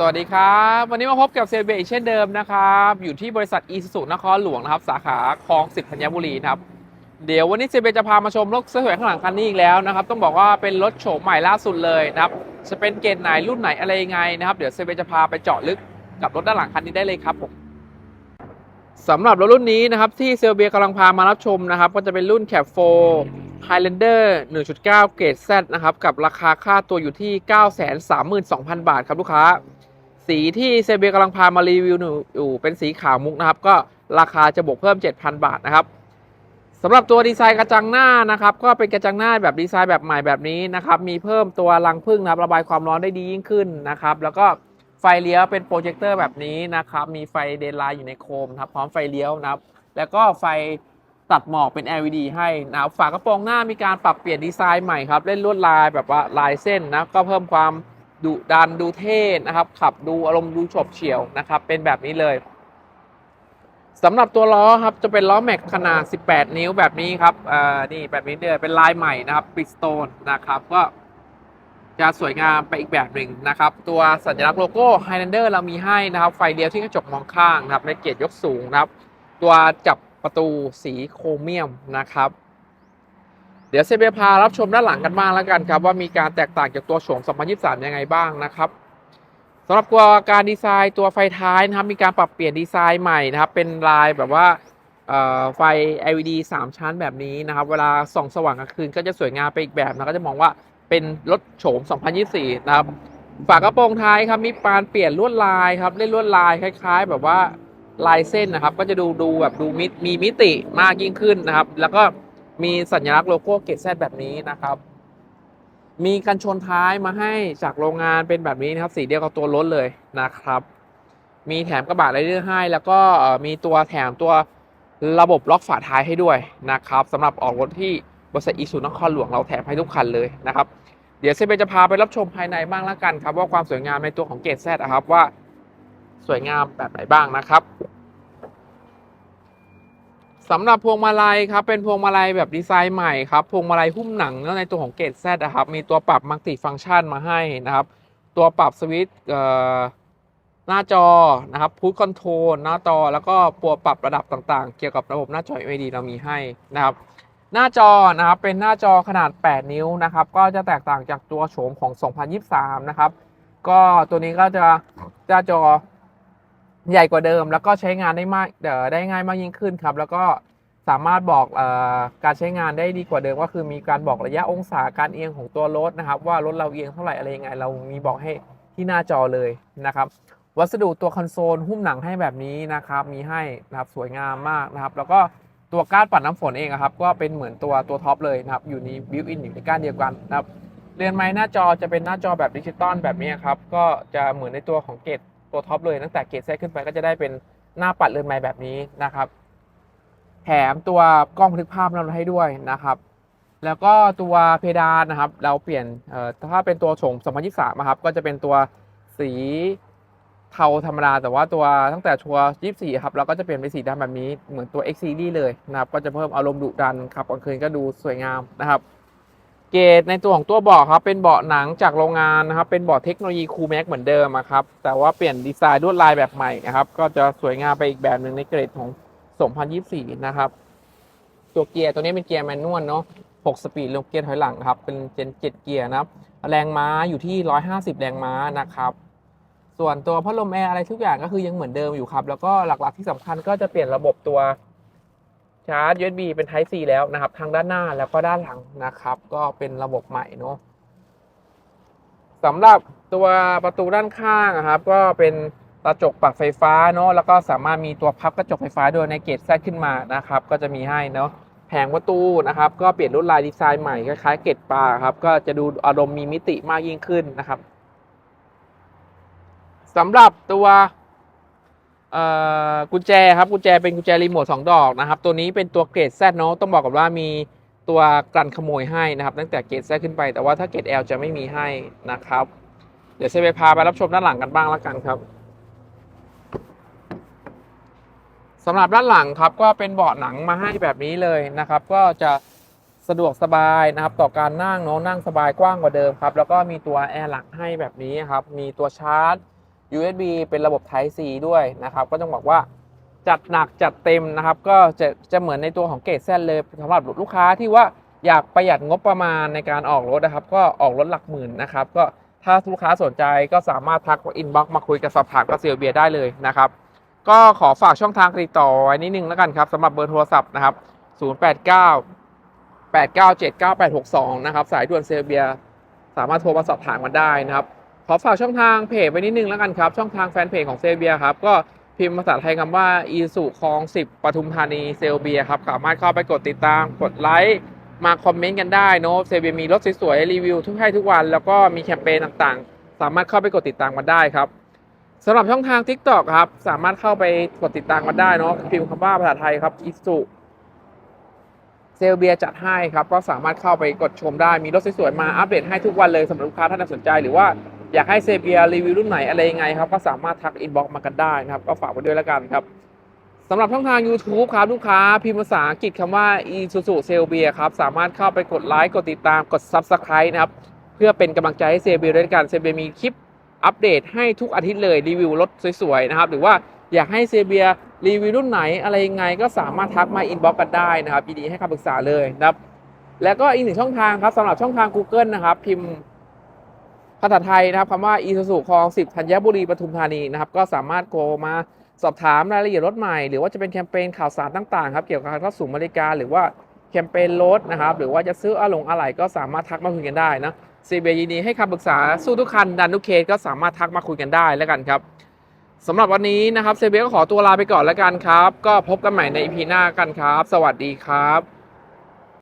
สวัสดีครับ วันนี้มาพบกับเซเบอีกเช่นเดิมนะครับ อยู่ที่บริษัทอีสุสุนครหลวงนะครับ สาขาคลองสิทธิ์ธัญบุรีครับเดี๋ยววันนี้เซเบจะพามาชมรถสวยข้างหลังคันนี้อีกแล้วนะครับ ต้องบอกว่าเป็นรถโฉมใหม่ล่าสุดเลยนะครับ จะเป็นเกรดไหนรุ่นไหนอะไรยังไงนะครับ เดี๋ยวเซเบจะพาไปเจาะลึกกับรถด้านหลังคันนี้ได้เลยครับผมสำหรับรถรุ่นนี้นะครับที่เซลเบียกำลังพามารับชมนะครับ ก็จะเป็นรุ่น Cap 4 Highlander 1.9 เกรด Z นะครับ กับราคาค่าตัวอยู่ที่ 932,000 บาทครับลูกค้า สีที่เซเบียกำลังพามารีวิวอยู่เป็นสีขาวมุกนะครับ ก็ราคาจะบวกเพิ่ม 7,000 บาทนะครับสำหรับตัวดีไซน์กระจังหน้านะครับ ก็เป็นกระจังหน้าแบบดีไซน์แบบใหม่แบบนี้นะครับ มีเพิ่มตัวรังพึ่งนะครับระบายความร้อนได้ดียิ่งขึ้นนะครับ แล้วก็ไฟเลี้ยวเป็นโปรเจคเตอร์แบบนี้นะครับ มีไฟเดนไลน์อยู่ในโคมนะครับพร้อมไฟเลี้ยวนะครับ แล้วก็ไฟตัดหมอกเป็น LED ให้นะครับฝากระโปรงหน้ามีการปรับเปลี่ยนดีไซน์ใหม่ครับ เล่นลวดลายแบบว่าลายเส้นนะ ก็เพิ่มความ ดุดันดูเท่นะครับ ขับดูอารมณ์ดูฉบเฉี่ยวนะครับ เป็นแบบนี้เลยสำหรับตัวล้อครับจะเป็นล้อแม็กขนาด 18 นิ้วแบบนี้ครับอ่านี่แบบนี้เลยเป็นลายใหม่นะครับปิสโตนนะครับก็จะสวยงามไปอีกแบบหนึ่งนะครับ ตัวสัญลักษณ์โลโก้ Highlander เรามีให้นะครับ ไฟเลี้ยวที่กระจกมองข้างนะครับในเกียร์ยกสูงนะครับ ตัวจับประตูสีโครเมียมนะครับ เดี๋ยวเซเบพารับชมด้านหลังกันบ้างแล้วกันครับว่ามีการแตกต่างจากตัวโฉม 2023 ยังไงบ้างนะครับสำหรับตัวการดีไซน์ตัวไฟท้ายนะครับมีการปรับเปลี่ยนดีไซน์ใหม่นะครับเป็นลายแบบว่าไฟ LED 3 ชั้นแบบนี้นะครับ เวลาส่องสว่างกลางคืนก็จะสวยงามไปอีกแบบนะก็จะมองว่าเป็นรถโฉม 2024 นะครับ ฝากระโปรงท้ายครับมีปานเปลี่ยนลวดลายครับเล่นลวดลายคล้าย ๆ แบบว่าลายเส้นนะครับ ก็จะดูดูแบบดูมิมีมิติมากยิ่งขึ้นนะครับ แล้วก็ มีสัญลักษณ์โลโก้เกตแซดแบบนี้นะครับ มีกันชนท้ายมาให้จากโรงงานเป็นแบบนี้นะครับ สีเดียวกับตัวรถเลยนะครับ มีแถมกระบะไรเดอร์ให้ แล้วก็มีตัวแถมตัวระบบล็อกฝาท้ายให้ด้วยนะครับสำหรับออกรถที่บริษัทอีซูนครหลวงเราแถมให้ทุกคันเลยนะครับ เดี๋ยวเซเบจะพาไปรับชมภายในบ้างแล้วกันครับ ว่าความสวยงามในตัวของเกตแซนะครับว่าสวยงามแบบไหนบ้างนะครับ สำหรับพวงมาลัยครับเป็นพวงมาลัยแบบดีไซน์ใหม่ครับพวงมาลัยหุ้มหนังในตัวของเกตแซนะครับมีตัวปรับมัลติฟังก์ชันมาให้นะครับ ตัวปรับสวิตช์หน้าจอนะครับพูดคอนโทรลหน้าจอแล้วก็ตัวปรับระดับต่างๆ เกี่ยวกับระบบหน้าจอ LED เรามีให้นะครับ หน้าจอนะครับเป็นหน้าจอขนาด 8 นิ้วนะครับ ก็จะแตกต่างจากตัวโฉมของ 2023 นะครับ ก็ตัวนี้ก็จะหน้าจอ ใหญ่กว่าเดิม แล้วก็ใช้งานได้มากเดี๋ยวได้ง่ายมากยิ่งขึ้นครับ แล้วก็สามารถบอกอการใช้งานได้ดีกว่าเดิม ก็คือมีการบอกระยะองศาการเอียงของตัวรถนะครับ ว่ารถเราเอียงเท่าไหร่อะไรยังไง เรามีบอกให้ที่หน้าจอเลยนะครับ วัสดุตัวคอนโซลหุ้มหนังให้แบบนี้นะครับ มีให้นะครับสวยงามมากนะครับ แล้วก็ตัวก้านปัดน้ำฝนเองครับ ก็เป็นเหมือนตัวตัวท็อปเลยนะครับ อยู่ในบิวอินอยู่ในก้านเดียวกันนะครับเรือนไม้หน้าจอจะเป็นหน้าจอแบบดิจิตอลแบบนี้ครับ ก็จะเหมือนในตัวของเกต ตัวท็อปเลยตั้งแต่เกตแซขึ้นไปก็จะได้เป็นหน้าปัดเรือนไม้แบบนี้นะครับ แถมตัวกล้องบันทึกภาพเราให้ด้วยนะครับ แล้วก็ตัวเพดานนะครับ เราเปลี่ยนถ้าเป็นตัวโฉม2023นะครับ ก็จะเป็นตัวสีเทาธรรมดาแต่ว่าตัวตั้งแต่ชัวร์24ครับเราก็จะเปลี่ยนเป็นสีดำแบบนี้เหมือนตัว X Series เลยนะครับ ก็จะเพิ่มอารมณ์ดุดันขับกลางคืนก็ดูสวยงามนะครับ เกรดในตัวของตัวเบาะครับเป็นเบาะหนังจากโรงงานนะครับ เป็นเบาะเทคโนโลยีคูแม็กเหมือนเดิมครับ แต่ว่าเปลี่ยนดีไซน์ลวดลายแบบใหม่นะครับ ก็จะสวยงามไปอีกแบบหนึ่งในเกรดของ 2024 นะครับ ตัวเกียร์ตัวนี้เป็นเกียร์แมนนวลเนาะ 6 สปีดลงเกียร์ถอยหลังครับ เป็นเจน 7 เกียร์นะครับ แรงม้าอยู่ที่ 150 แรงม้านะครับ ส่วนตัวพัดลมแอร์อะไรทุกอย่างก็คือยังเหมือนเดิมอยู่ครับ แล้วก็หลักๆที่สำคัญก็จะเปลี่ยนระบบตัว ชาร์จ USB เป็น Type C แล้วนะครับ ทางด้านหน้าแล้วก็ด้านหลังนะครับ ก็เป็นระบบใหม่เนาะสำหรับตัวประตูด้านข้างอะครับ ก็เป็นกระจกปรับไฟฟ้าเนาะแล้วก็สามารถมีตัวพับกระจกไฟฟ้าโดยในเกตแซขึ้นมานะครับ ก็จะมีให้เนาะแผงประตูนะครับ ก็เปลี่ยนลวดลายดีไซน์ใหม่คล้ายๆเกตปลาครับ ก็จะดูอารมณ์มีมิติมากยิ่งขึ้นนะครับสำหรับตัว กุญแจครับกุญแจเป็นกุญแจรีโมทสองดอกนะครับ ตัวนี้เป็นตัวเกรด Z เนาะต้องบอกกับว่ามีตัวกลั่นขโมยให้นะครับ ตั้งแต่เกรด Z ขึ้นไป แต่ว่าถ้าเกรด L จะไม่มีให้นะครับ เดี๋ยวเซไปพาไปรับชมด้านหลังกันบ้างแล้วกันครับสำหรับด้านหลังครับก็เป็นเบาะหนังมาให้แบบนี้เลยนะครับ ก็จะสะดวกสบายนะครับ ต่อการนั่งเนาะนั่งสบายกว้างกว่าเดิมครับ แล้วก็มีตัวแอร์หลังให้แบบนี้ครับ มีตัวชาร์จ USB เป็นระบบ Type C ด้วยนะครับ ก็ต้องบอกว่าจัดหนักจัดเต็มนะครับ ก็จะจะเหมือนในตัวของเกรดแซนเลยสำหรับลูกค้าที่ว่าอยากประหยัดงบประมาณในการออกรถนะครับ ก็ออกรถหลักหมื่นนะครับ ก็ถ้าลูกค้าสนใจก็สามารถทักอินบ็อกมาคุยกับสอบถามกับเซลเบียได้เลยนะครับ ก็ขอฝากช่องทางติดต่อไว้นิดนึงแล้วกันครับสำหรับเบอร์โทรศัพท์นะครับ 089 8979862 นะครับ สายด่วนเซลเบีย สามารถโทรมาสอบถามกันได้นะครับ ขอฝากช่องทางเพจไว้นิดนึงแล้วกันครับ ช่องทางแฟนเพจของเซเบียครับ ก็พิมพ์ภาษาไทยคำว่า อีสุคลอง10ปทุมธานีเซลเบียครับ สามารถเข้าไปกดติดตามกดไลค์มาคอมเมนต์กันได้เนะเซเบียมีรถสวยๆรีวิวทุกให้ทุกวัน แล้วก็มีแคมเปญต่างๆ สามารถเข้าไปกดติดตามกันได้ครับสำหรับช่องทาง TikTok ครับ สามารถเข้าไปกดติดตามกันได้เนาะพิมพ์คำว่าภาษาไทยครับอีสุเซลเบียจัดให้ครับ ก็สามารถเข้าไปกดชมได้มีรถสวยๆมาอัปเดตให้ทุกวันเลยสำหรับลูกค้าท่านสนใจหรือว่า อยากให้เซเบียรีวิวรุ่นไหนอะไรยังไงครับ ก็สามารถทักอินบ็อกมากันได้นะครับ ก็ฝากไว้ด้วยแล้วกันครับสำหรับช่องทาง YouTube ครับ ลูกค้า พิมพ์ภาษาอังกฤษคำว่า i s u z u s e l b i a ครับ สามารถเข้าไปกดไลค์กดติดตามกด Subscribe นะครับ เพื่อเป็นกำลังใจให้เซเบียด้วยกันเซเบียมีคลิปอัปเดตให้ทุกอาทิตย์เลยรีวิวรถสวยๆนะครับ หรือว่าอยากให้เซเบียรีวิวรุ่นไหนอะไรยังไง ก็สามารถทักมาอินบ็อกกันได้นะครับยินดีให้คำปรึกษาเลยนะครับแล้วก็อีกหนึ่งช่องทางครับสำหรับช่องทาง Google นะครับพิมพ์ ภาษาไทยนะครับคำว่าอีซูซูคลอง10ธัญบุรีปทุมธานีนะครับก็สามารถโทรมาสอบถามรายละเอียดรถใหม่ หรือว่าจะเป็นแคมเปญข่าวสารต่างๆครับเกี่ยวกับการเข้าสู่บริการหรือว่าแคมเปญรถนะครับหรือว่าจะซื้ออะหลงอะไหล่ก็สามารถทักมาคุยกันได้นะซีเบียยินดีให้คำปรึกษาสู้ทุกคันดันทุกเคสก็สามารถทักมาคุยกันได้แล้วกันครับสำหรับวันนี้นะครับเซเบียก็ขอตัวลาไปก่อนแล้วกันครับ ก็พบกันใหม่ในอีพีหน้ากันครับ สวัสดีครับ